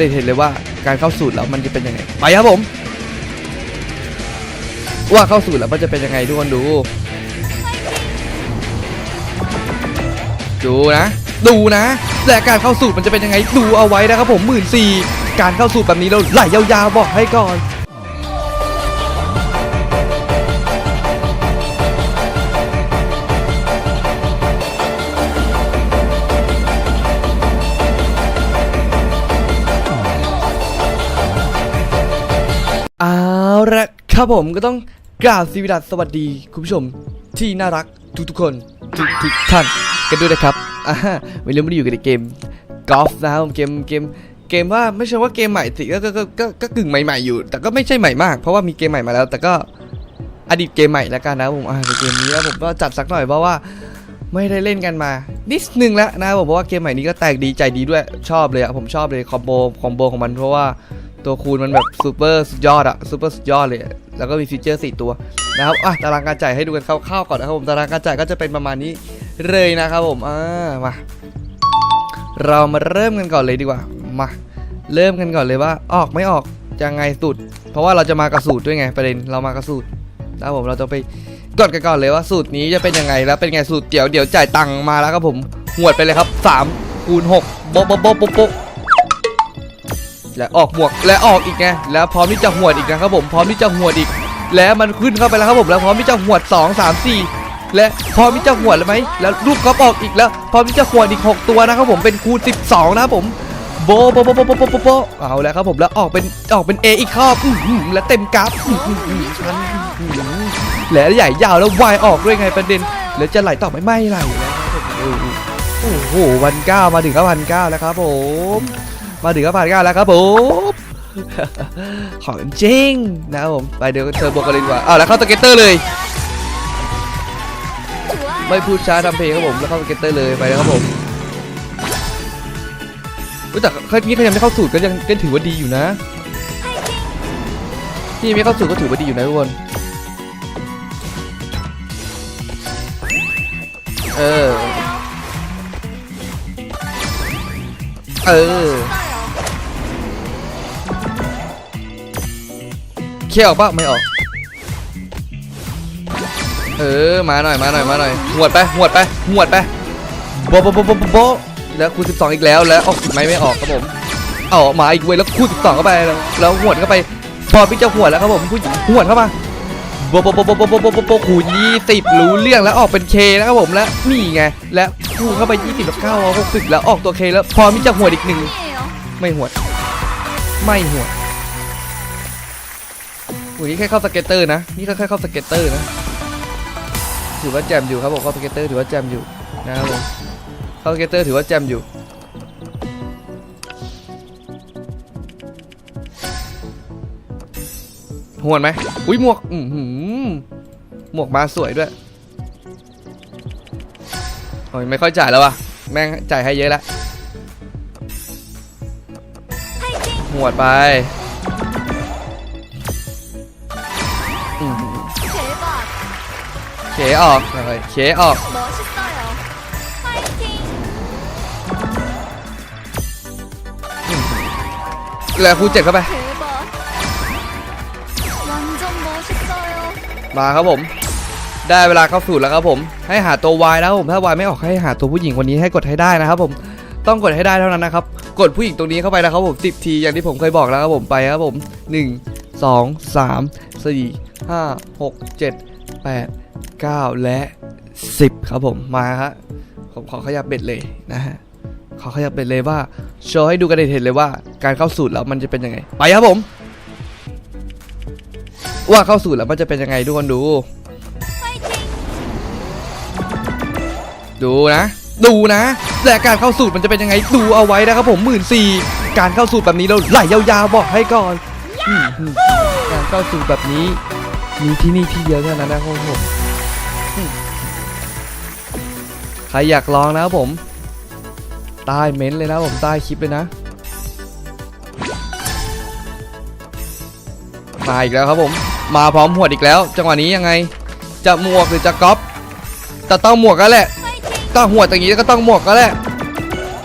ได้เห็นเลยว่าการเข้าสูตรแล้วมันจะเป็นยังไงไปครับผม ว่าเข้าสูตรแล้วมันจะเป็นยังไงทุกคนดู ดูนะ ดูนะแต่การเข้าสูตรมันจะเป็นยังไงดูเอาไว้นะครับผมหมื่นสี่การเข้าสูตรแบบนี้เราไหลยาวๆบอกให้ก่อน เอาละครับผมก็ต้องกราบสวัสดีสวัสดีคุณผู้ชมที่น่ารักทุกๆคนทุกทุกท่านกันด้วยนะครับอ่าวันนี้ไม่ได้อยู่กันในเกมกอล์ฟนะครับผมเกมเกมเกมว่าไม่ใช่ว่าเกมใหม่สิก็ก็ก็ก็ก็กึ่งใหม่ๆอยู่ แต่ก็ไม่ใช่ใหม่มากเพราะว่ามีเกมใหม่มาแล้ว แต่ก็อดีตเกมใหม่แล้วกันนะผมอ่าในเกมนี้แล้วผมก็จัดสักหน่อยเพราะว่าไม่ได้เล่นกันมานิดนึงแล้วนะผมเพราะว่าเกมใหม่นี้ก็แตกดีใจดีด้วยชอบเลยอะผมชอบเลยคอมโบคอมโบของมันเพราะว่า ตัวคูณมันแบบซูเปอร์สุดยอดอะซูเปอร์สุดยอดเลย แล้วก็มีฟีเจอร์ 4 ตัวนะครับอะตารางการจ่ายให้ดูกันคร่าวๆก่อนนะครับผมตารางการจ่ายก็จะเป็นประมาณนี้เลยนะครับผมอ่ามาเรามาเริ่มกันก่อนเลยดีกว่ามาเริ่มกันก่อนเลยว่าออกไม่ออกยังไงสูตร เพราะว่าเราจะมากระสูตรด้วยไงประเด็นเรามากระสูตรนะครับผมเราจะไปกดกันก่อนเลยว่าสูตรนี้จะเป็นยังไงแล้วเป็นไงสูตรเดี๋ยวเดี๋ยวจ่ายตังค์มาแล้วครับผมหวดไปเลยครับ3คูณ6โบ๊ะโบ๊ะโบ๊ะโบ๊ะโบ๊ะ และออกบวกและออกอีกไงแล้วพร้อมที่จะหวดอีกนะครับผมพร้อมที่จะหวดอีก แล้วมันขึ้นเข้าไปแล้วครับผมแล้วพร้อมที่จะหวด 2 3 4 และพร้อมที่จะหวดแล้วไหมแล้วลูกกอล์ฟออกอีกแล้ว พร้อมที่จะหวดอีก 6 ตัวนะครับผมเป็นคูณ12 นะครับผมโบโบโบโบโบโบโบเอาแล้วครับผมแล้วออกเป็นออกเป็นเออีกครอบและเต็มกราฟและใหญ่ยาวแล้ววายออกด้วยไงประเด็น แล้วจะไหลต่อไม่ไม่ไหลแล้วครับโอ้โหวันเก้ามาถึงก็วันเก้าแล้วครับผม มาถึงก็ผ่านกันแล้วครับผมของจริงนะครับผมไปเดี๋ยวเธอบวกกันเลยดีกว่าอ้าวแล้วเข้าสเก็ตเตอร์เลย ไม่พูดช้าทำเพลงครับผมแล้วเข้าสเก็ตเตอร์เลยไปแล้วครับผมแต่เคยนี้เขายังไม่เข้าสูตรก็ยังก็ถือว่าดีอยู่นะที่ไม่เข้าสูตรก็ถือว่าดีอยู่นะทุกคนเออเออ เคี่ยวออกปะไม่ออก เออมาหน่อยมาหน่อยมาหน่อยหวดไปหวดไปหวดไปโบโบโบโบโบแล้วคูณ12 อีกแล้วแล้วออกอีกไหมไม่ออกครับผมเอาออกมาอีกเว้ยแล้วคูณ12เข้าไปแล้วแล้วหวดเข้าไปพอพี่จะหวดแล้วครับผมผู้หวดเข้ามาโบโบโบโบโบโบโบโบะโบะคูณ20รู้เรื่องแล้วออกเป็นเคนะครับผมแล้วนี่ไงแล้วคูณเข้าไป20แล้วเข้า60แล้วออกตัวเคแล้วพอพี่จะหวดอีกหนึ่งไม่หวด ไม่หวด อ้ยนี่แค่เข้าสเก็ตเตอร์นะ นี่ก็แค่เข้าสเก็ตเตอร์นะ ถือว่าแจมอยู่ครับผมเข้าสเก็ตเตอร์ถือว่าแจมอยู่นะครับผมเข้าสเก็ตเตอร์ถือว่าแจมอยู่หวนไหมอุ้ยหมวกอือหือหมวกมาสวยด้วยโอ้ยไม่ค่อยจ่ายแล้ววะแม่งจ่ายให้เยอะแล้วหวดไป เขออกเขออกเลือคูเจ็ดเข้าไป มาครับผม ได้เวลาเข้าสู่แล้วครับผม ให้หาตัววายแล้วผม ถ้าวายไม่ออกให้หาตัวผู้หญิงคนนี้ให้กดให้ได้นะครับผม ต้องกดให้ได้เท่านั้นนะครับ กดผู้หญิงตรงนี้เข้าไปนะครับผมสิบทีอย่างที่ผมเคยบอกแล้วครับผมไปครับผมหนึ่งงสสสามี่ห้าหกเจ็ดแปด 9 และ 10 ครับผมมาฮะผมขอขยับเบ็ดเลยนะฮะขอขยับเบ็ดเลยว่าโชว์ให้ดูกันเห็นเลยว่า การเข้าสูตรแล้วมันจะเป็นยังไง ไปครับผม ว่าเข้าสูตรแล้วมันจะเป็นยังไงทุกคนดู ดูนะ ดูนะและการเข้าสูตรมันจะเป็นยังไงดูเอาไว้นะครับผมหมื่นสี่การเข้าสูตรแบบนี้เราไหลยาวๆบอกให้ก่อนการเข้าสูตรแบบนี้มีที่นี่ที่เดียวเท่านั้นนะครับผม ใครอยากลองนะครับผมใต้เม้นเลยนะผมใต้คลิปเลยนะมาอีกแล้วครับผม มาพร้อมหัวอีกแล้ว จังหวะนี้ยังไง จะหมวกหรือจะก๊อปแต่ต้องหมวกก็แหละต้องหัวอย่างนี้ก็ต้องหมวกก็แหละ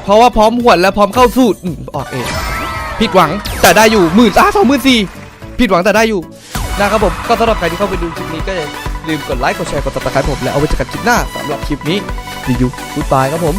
เพราะว่าพร้อมหัวแล้วพร้อมเข้าสูตรออกเองผิดหวังแต่ได้อยู่หมื่นสองหมื่นสี่ผิดหวังแต่ได้อยู่ นะครับผมก็สำหรับใครที่เข้าไปดูคลิปนี้ก็อย่าลืมกดไลค์กดแชร์กดติดตามผมและเอาไว้เจอกันคลิปหน้าสำหรับคลิปนี้รีวิวกูดบายครับผม